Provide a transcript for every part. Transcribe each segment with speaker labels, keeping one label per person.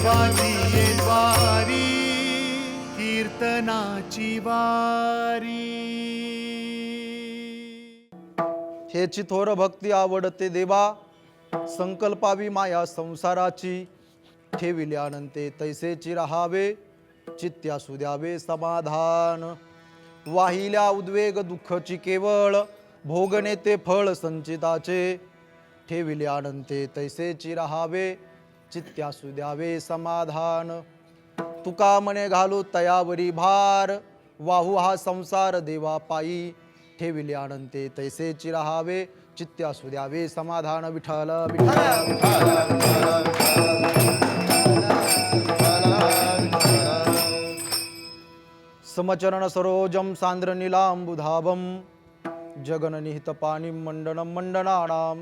Speaker 1: देवाची वारी कीर्तनाची वारी.
Speaker 2: हेची थोर भक्ती आवडते देवा संकल्पावी माया संसाराची. ठेविले अनंते तैसेची राहावे चित्त्यासू द्यावे समाधान. वाहिल्या उद्वेग दुःखची केवळ भोगणे ते फळ संचिताचे. ठेविले अनंते तैसेची राहावे चित्त्यासू द्यावे समाधान. तुका मने घालू तयावरी भार. वाहू हा संसार देवा पायी. ठेविले आनंदे तैसे चिराहावे. चित्त्यासू द्यावे समाधान विठ्ठल विठ्ठल समचरण सरोजम सांद्र निलांबुधाभम जगन निहित पाणी मंडनम मंडनानां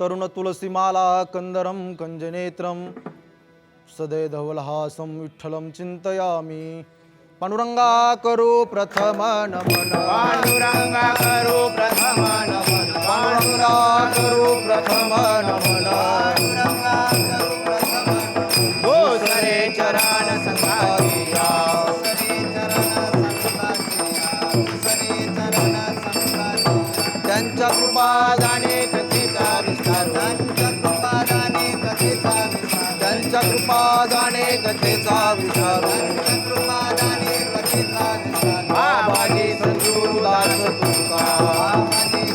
Speaker 2: तरुण तुलसीमाला कंदरं कंजनेत्रं सदय धवलहासं विठ्ठलं चिन्तयामि पांडुरंगा करो प्रथम नमन।
Speaker 3: पांडुरंगा करू प्रथम नमन।
Speaker 2: पांडुरंगा करो प्रथम नमन।
Speaker 3: पांडुरंगा करू
Speaker 2: जाणे कथेचा विचारू.
Speaker 3: कथेचा
Speaker 2: बाबाजी तुका
Speaker 3: बाबाजी बाबाजी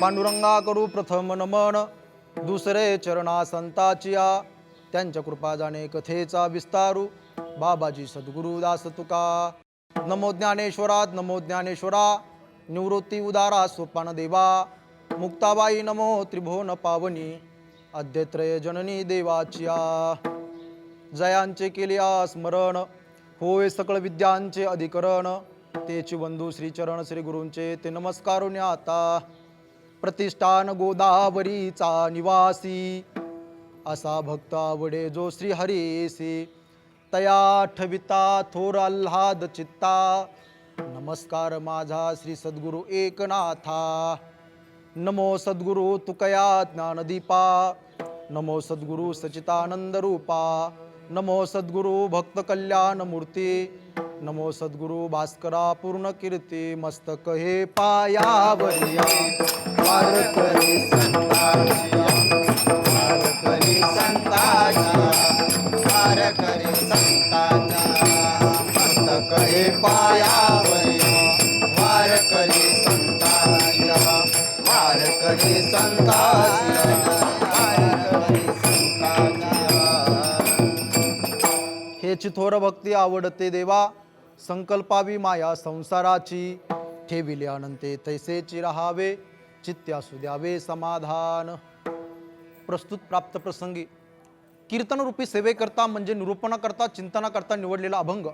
Speaker 2: पांडुरंगा करू प्रथम नमन दुसरे चरणा संताचिया त्यांच्या कृपा जाणे कथेचा विस्तारू. बाबाजी सद्गुरुदास तुका. नमो ज्ञानेश्वरात नमो ज्ञानेश्वरा. निवृत्ती उदारा सोपान देवा. मुक्ताबाई नमो त्रिभुवन पावनी अद्यत्रय जननी देवाच्या. जयांचे केले आ स्मरण होय सकळ विद्यांचे अधिकरण. तेची बंधू श्रीचरण श्री गुरूंचे ते नमस्कारुण्य आता. प्रतिष्ठान गोदावरीचा निवासी असा भक्त आवडे जो श्री हरिसी तया ठविता थोर आल्हाद चित्ता. नमस्कार माझा श्री सद्गुरु एकनाथा. नमो सद्गुरु तुकया ज्ञानदीपा नमो सद्गुरु सचितानंद रूपा नमो सद्गुरु भक्त कल्याण मूर्ती नमो सद्गुरु भास्करा पूर्ण कीर्ती मस्तक हे पायावरिया.
Speaker 3: हेची थोर हे
Speaker 2: चिथोर भक्ती आवडते देवा संकल्पावी माया संसाराची ठेविले अनंते तैसेची राहावे चित्त्यासू द्यावे समाधान. प्रस्तुत प्राप्त प्रसंगी कीर्तनरूपी सेवेकरता म्हणजे निरूपणाकरता चिंतनाकरता निवडलेला अभंग.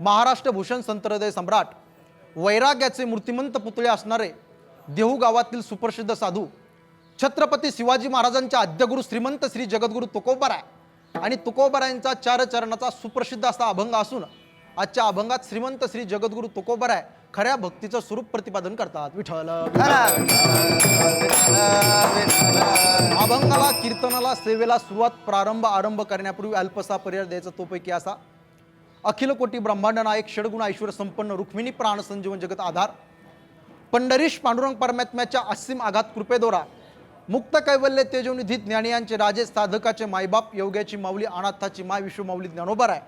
Speaker 2: महाराष्ट्र भूषण संतहृदय सम्राट वैराग्याचे मूर्तिमंत पुतळे असणारे देहू गावातील सुप्रसिद्ध साधू छत्रपती शिवाजी महाराजांच्या आद्यगुरु श्रीमंत श्री जगद्गुरु तुकोबाराय. आणि तुकोबारायांचा चार चरणाचा सुप्रसिद्ध असा अभंग असून आजच्या अभंगात श्रीमंत श्री जगद्गुरु तुकोबाराय खऱ्या भक्तीचं स्वरूप प्रतिपादन करतात. विठ्ठल अभंगाला कीर्तनाला सेवेला सुरुवात प्रारंभ आरंभ करण्यापूर्वी अल्पसा पर्याय द्यायचा तोपैकी असा. अखिल कोटी ब्रह्मांड नायक षडगुण ऐश्वर संपन्न रुक्मिणी प्राण संजीवन जगत आधार. पंढरीश पांडुरंग परमात्म्याच्या असीम आघात कृपेदोरा मुक्त कैवल्य तेजोनिधी ज्ञानियांचे राजे साधकाचे मायबाप योग्याची माऊली अनाथाची माय विश्वमाऊली ज्ञानोबर आहे.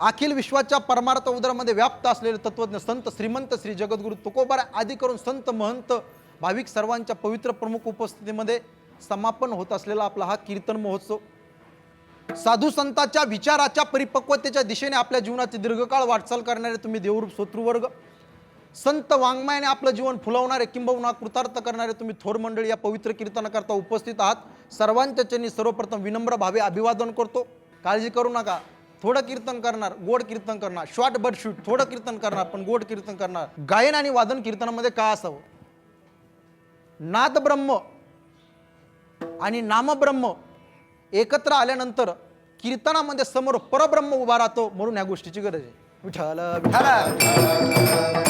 Speaker 2: अखिल विश्वाच्या परमार्थ उदरामध्ये व्याप्त असलेले तत्वज्ञ संत श्रीमंत श्री जगद्गुरु तुकोबार आदी करून संत महंत भाविक सर्वांच्या पवित्र प्रमुख उपस्थितीमध्ये समापन होत असलेला आपला हा कीर्तन महोत्सव. साधू संतांच्या विचाराच्या परिपक्वतेच्या दिशेने आपल्या जीवनाची दीर्घकाळ वाटचाल करणारे तुम्ही देवरूप शत्रुवर्ग संत वाङ्मयाने आपलं जीवन फुलवणारे किंबहुना कृतार्थ करणारे तुम्ही थोर मंडळी या पवित्र कीर्तनाकरता उपस्थित आहात. सर्वांच्या चरणी सर्वप्रथम विनम्र भावे अभिवादन करतो. काळजी करू नका. थोडं कीर्तन करणार गोड कीर्तन करणार शॉर्ट बट शूट थोडं कीर्तन करणार पण गोड कीर्तन करणार. गायन आणि वादन कीर्तनामध्ये काय असावं? नाद ब्रह्म आणि नामब्रह्म एकत्र आल्यानंतर कीर्तनामध्ये समोर परब्रह्म उभा राहतो म्हणून ह्या गोष्टीची गरज आहे. विठ्ठल
Speaker 3: विठाला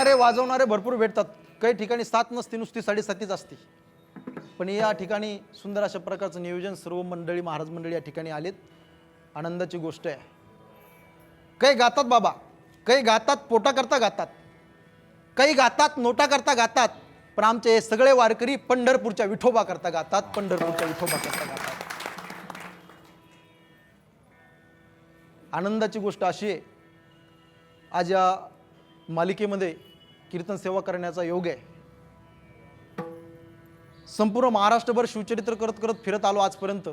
Speaker 2: गाणारे वाजवणारे भरपूर भेटतात. काही ठिकाणी सात नसते नुसती साडेसातीच असते. पण या ठिकाणी सुंदर अशा प्रकारचं नियोजन सर्व मंडळी महाराज मंडळी या ठिकाणी आलेत. आनंदाची गोष्ट आहे. काही गातात बाबा काही गातात पोटा करता गातात. काही गातात नोटा करता गातात. पण आमचे हे सगळे वारकरी पंढरपूरच्या विठोबा करता गातात पंढरपूरच्या विठोबा करता गातात. आनंदाची गोष्ट अशी आहे. आज या मालिकेमध्ये कीर्तन सेवा करण्याचा योग आहे. संपूर्ण महाराष्ट्रभर शिवचरित्र करत करत फिरत आलो आजपर्यंत.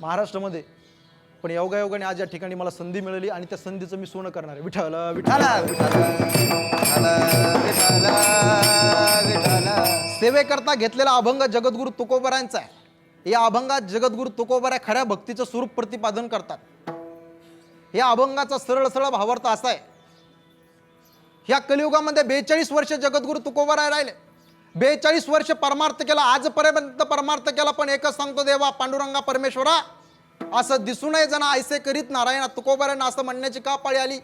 Speaker 2: महाराष्ट्रामध्ये. पण योगायोगाने आज या ठिकाणी मला संधी मिळाली आणि त्या संधीचं मी सोनं करणार आहे. विठाल विठाल सेवेकरता घेतलेला अभंग जगद्गुरु तुकोबरांचा आहे. या अभंगात जगद्गुरु तुकोबरा खऱ्या भक्तीचं स्वरूप प्रतिपादन करतात. या अभंगाचा सरळ सरळ भावार्थ असा आहे. ह्या कलियुगामध्ये बेचाळीस वर्ष जगद्गुरु तुकोबाराय राहिले. बेचाळीस वर्ष परमार्थ केला आजपर्यंत परमार्थ केला पण एकच सांगतो देवा पांडुरंगा परमेश्वरा असं दिसू नये जण ऐसे करीत नारायणा तुकोबरांना असं म्हणण्याची का पाळी आली?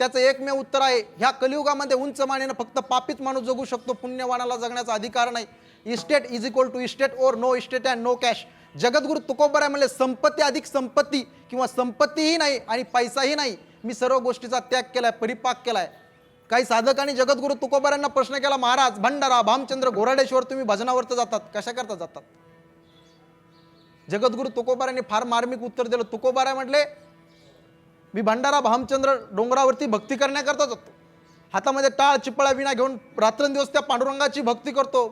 Speaker 2: त्याचं एकमेव उत्तर आहे ह्या कलियुगामध्ये उंच मानेनं फक्त पापित माणूस जगू शकतो पुण्यवानाला जगण्याचा अधिकार नाही. Estate is equal to estate or no estate and no cash Jagadguru Tukobaray म्हणजे संपत्ती अधिक संपत्ती किंवा संपत्तीही नाही आणि पैसाही नाही. मी सर्व गोष्टीचा त्याग केलाय परिपाक केलाय. काही साधकांनी जगद्गुरु तुकोबारांना प्रश्न केला महाराज भंडारा भामचंद्र घोराडेश्वर तुम्ही भजनावरती जातात. कशा करता जातात? जगद्गुरु तुकोबारांनी फार मार्मिक उत्तर दिलं. तुकोबारा म्हटले मी भंडारा भामचंद्र डोंगरावरती भक्ती करण्याकरता जातो. हातामध्ये टाळ चिपळा विणा घेऊन रात्रंदिवस त्या पांडुरंगाची भक्ती करतो.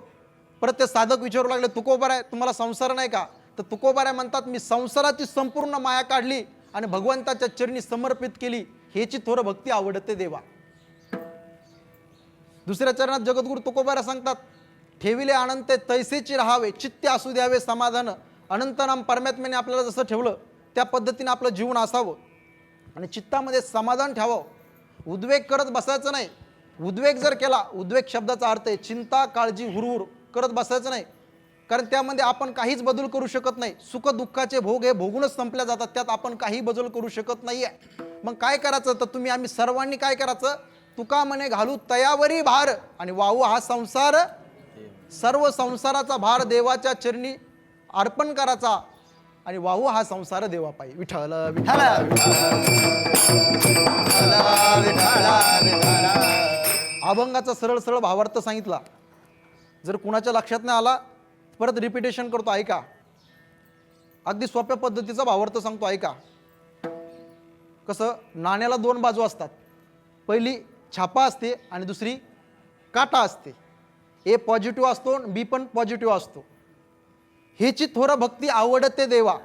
Speaker 2: परत ते साधक विचारू लागले तुकोबाराय तुम्हाला संसार नाही का? तर तुकोबाराय म्हणतात मी संसाराची संपूर्ण माया काढली आणि भगवंताच्या चरणी समर्पित केली. ह्याची थोडं भक्ती आवडते देवा. दुसऱ्या चरणात जगद्गुरु तुकोबारा सांगतात ठेविले अनंत तैसेची राहावे चित्ते असू द्यावे समाधान. अनंत नाम परमात्म्याने आपल्याला जसं ठेवलं त्या पद्धतीने आपलं जीवन असावं. आणि चित्तामध्ये समाधान ठेवावं. उद्वेग करत बसायचं नाही. उद्वेग जर केला उद्वेग शब्दाचा अर्थ आहे चिंता काळजी हुरहुर करत बसायचं नाही. कारण त्यामध्ये आपण काहीच बदल करू शकत नाही. सुख दुःखाचे भोग हे भोगूनच संपल्या जातात. त्यात आपण काही बदल करू शकत नाही आहे मग काय करायचं? तर तुम्ही आम्ही सर्वांनी काय करायचं? तुका म्हणे घालू तयावरी भार आणि वाहू हा संसार. सर्व संसाराचा भार देवाच्या चरणी अर्पण करायचा आणि वाहू हा संसार देवा पाहिजे विठ्ठल विठ्ठल अभंगाचा सरळ सरळ भावार्थ सांगितला. जर कुणाच्या लक्षात नाही आला परत रिपिटेशन करतो ऐका. अगदी सोप्या पद्धतीचा भावार्थ सांगतो ऐका. कसं नाण्याला दोन बाजू असतात. पहिली छापा असते आणि दुसरी काटा असते. ए पॉझिटिव्ह असतो बी पण पॉझिटिव्ह असतो. हेची थोर भक्ती आवडते देवा.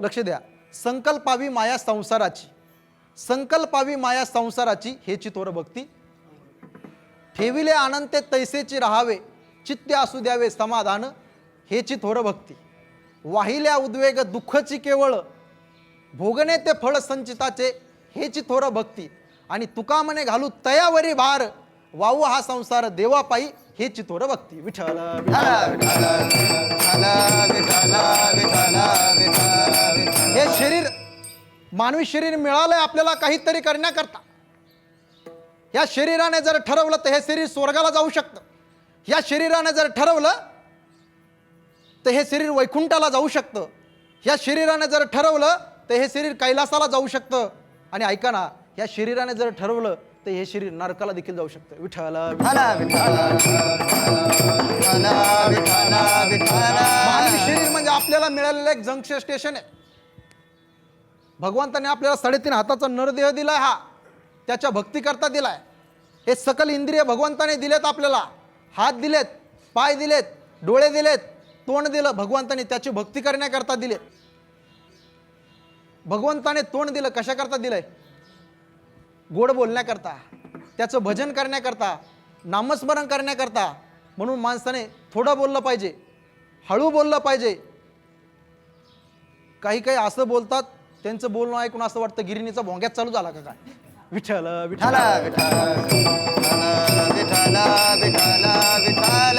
Speaker 2: लक्ष द्या. संकल्पावी माया संसाराची. संकल्पावी माया संसाराची हेची थोर भक्ती. ठेविले अनंते तैसेची राहावे. चित्ते असू द्यावे समाधान. हेची थोर भक्ती. वाहिल्या उद्वेग दुःखची केवळ. भोगणे ते फळ संचिताचे हेची थोर भक्ती. आणि तुका म्हणे घालू तयावरी भार वाऊ हा संसार देवापायी हे चितोर भक्ती. विठ्ठल. हे शरीर मानवी शरीर मिळालंय आपल्याला काहीतरी करण्याकरता. या शरीराने जर ठरवलं तर हे शरीर स्वर्गाला जाऊ शकतं. या शरीराने जर ठरवलं तर हे शरीर वैकुंठाला जाऊ शकतं. या शरीराने जर ठरवलं तर हे शरीर कैलासाला जाऊ शकतं. आणि ऐका ना या शरीराने जर ठरवलं तर हे शरीर नरकाला देखील जाऊ शकतं. विठ्ठल मानवी शरीर म्हणजे आपल्याला मिळालेलं एक जंक्शन स्टेशन आहे. भगवंताने आपल्याला साडेतीन हाताचा नरदेह दिलाय हा. त्याच्या भक्ती करता दिलाय. हे सकल इंद्रिय भगवंताने दिलेत आपल्याला. हात दिलेत पाय दिलेत डोळे दिलेत तोंड दिलं भगवंताने त्याची भक्ती करण्याकरता दिलेत. भगवंताने तोंड दिलं कशाकरता दिलंय? गोड बोलण्याकरता त्याचं भजन करण्याकरता नामस्मरण करण्याकरता म्हणून माणसाने थोडं बोललं पाहिजे हळू बोललं पाहिजे. काही काही असं बोलतात त्यांचं बोलणं ऐकून असं वाटतं गिरणीचा भोंग्यात चालू झाला का काय? विठ्ठल विठ्ठल
Speaker 3: विठ्ठल विठ्ठल विठ्ठल विठ्ठल